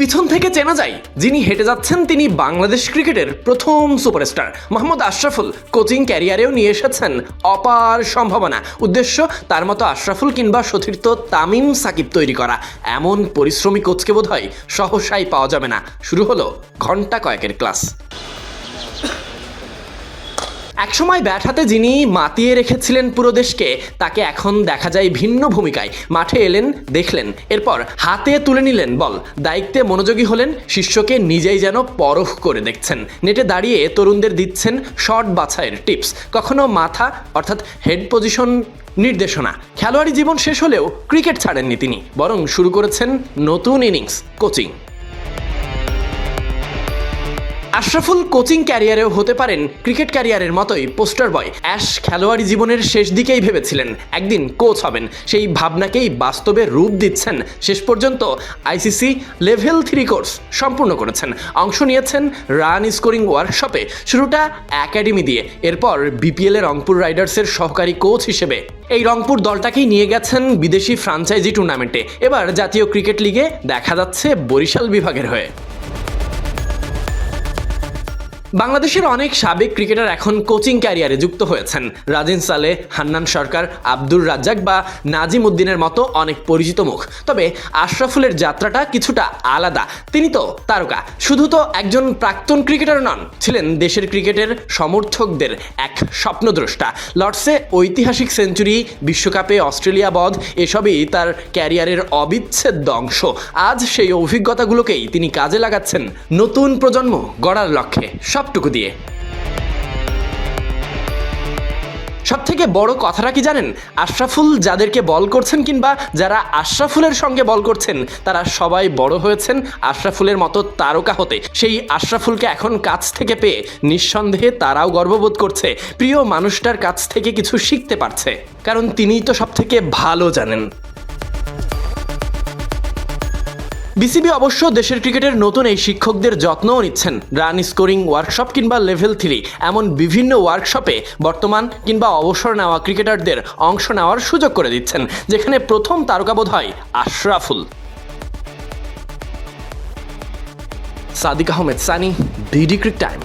পিছন থেকে চেনা যায়, যিনি হেঁটে যাচ্ছেন তিনি বাংলাদেশ ক্রিকেটের প্রথম সুপারস্টার। মোহাম্মদ আশরাফুল কোচিং ক্যারিয়ারেও নিয়ে এসেছেন। অপার সম্ভাবনা। উদ্দেশ্য, তার মতো আশরাফুল কিংবা সতীর্থ তামিম সাকিব তৈরি করা। এমন পরিশ্রমী কোচকে বোধ হয় সহসাই পাওয়া যাবে না। শুরু হলো ঘণ্টা কয়েকের ক্লাস। একসময় ব্যাট হাতে যিনি মাতিয়ে রেখেছিলেন পুরো দেশকে, তাকে এখন দেখা যায় ভিন্ন ভূমিকায়। মাঠে এলেন, দেখলেন। এরপর হাতে তুলে নিলেন বল। দায়িত্বে মনোযোগী হলেন, শিষ্যকে নিজেই যেন পরখ করে দেখছেন। নেটে দাঁড়িয়ে তরুণদের দিচ্ছেন শর্ট বাছাইয়ের টিপস। কখনো মাথা, অর্থাৎ হেড পজিশন নির্দেশনা। খেলোয়াড়ি জীবন শেষ হলেও ক্রিকেট ছাড়েননি তিনি, বরং শুরু করেছেন নতুন ইনিংস কোচিং। আশরাফুল কোচিং ক্যারিয়ারেও হতে পারেন ক্রিকেট ক্যারিয়ারের মতোই পোস্টার বয়। অ্যাশ খেলোয়াড়ি জীবনের শেষ দিকেই ভেবেছিলেন একদিন কোচ হবেন। সেই ভাবনাকেই বাস্তবে রূপ দিচ্ছেন শেষ পর্যন্ত আইসিসি লেভেল থ্রি কোর্স সম্পূর্ণ করেছেন। অংশ নিয়েছেন রান স্কোরিং ওয়ার্কশপে। শুরুটা একাডেমি দিয়ে। এরপর বিপিএল এর রংপুর রাইডার্সের সহকারী কোচ হিসেবে। এই রংপুর দলটাকেই নিয়ে গেছেন বিদেশি ফ্রাঞ্চাইজি টুর্নামেন্টে। এবার জাতীয় ক্রিকেট লিগে দেখা যাচ্ছে বরিশাল বিভাগের হয়ে। বাংলাদেশের অনেক সাবেক ক্রিকেটার এখন কোচিং ক্যারিয়ারে যুক্ত হয়েছেন। রাজিন সালে, হান্নান সরকার, আব্দুর রাজ্জাক বা নাজিম উদ্দিনের মতো অনেক পরিচিত মুখ। তবে আশরাফুলের যাত্রাটা কিছুটা আলাদা। তিনি তো তারকা। শুধু তো একজন প্রাক্তন ক্রিকেটার নন, ছিলেন দেশের ক্রিকেটের সমর্থকদের এক স্বপ্নদ্রষ্টা। লর্ডসে ঐতিহাসিক সেঞ্চুরি, বিশ্বকাপে অস্ট্রেলিয়া বধ, এসবই তার ক্যারিয়ারের অবিচ্ছেদ্য অংশ। আজ সেই অভিজ্ঞতাগুলোকেই তিনি কাজে লাগাচ্ছেন নতুন প্রজন্ম গড়ার লক্ষ্যে। সবটুকু দিয়ে। সব থেকে বড় কথাটা কি জানেন? আশরাফুল যাদেরকে বল করছেন কিংবা যারা আশরাফুলের সঙ্গে বল করছেন, তারা সবাই বড় হয়েছেন আশরাফুলের মতো তারকা হতে। সেই আশরাফুলকে এখন কাছ থেকে পেয়ে নিঃসন্দেহে তারাও গর্ববোধ করছে। প্রিয় মানুষটার কাছ থেকে কিছু শিখতে পারছে। কারণ তিনিই তো সব থেকে ভালো জানেন। বিসিবি অবশ্য দেশের ক্রিকেটের নতুন এই শিক্ষকদের যত্নও নিচ্ছেন। রান, স্কোরিং, ওয়ার্কশপ কিংবা লেভেল থ্রি, এমন বিভিন্ন ওয়ার্কশপে বর্তমান কিংবা অবসর নেওয়া ক্রিকেটারদের অংশ নেওয়ার সুযোগ করে দিচ্ছেন, যেখানে প্রথম তারকাবোধ হয় Ashraful. Sadiq Ahmed, Sunny BD cric time.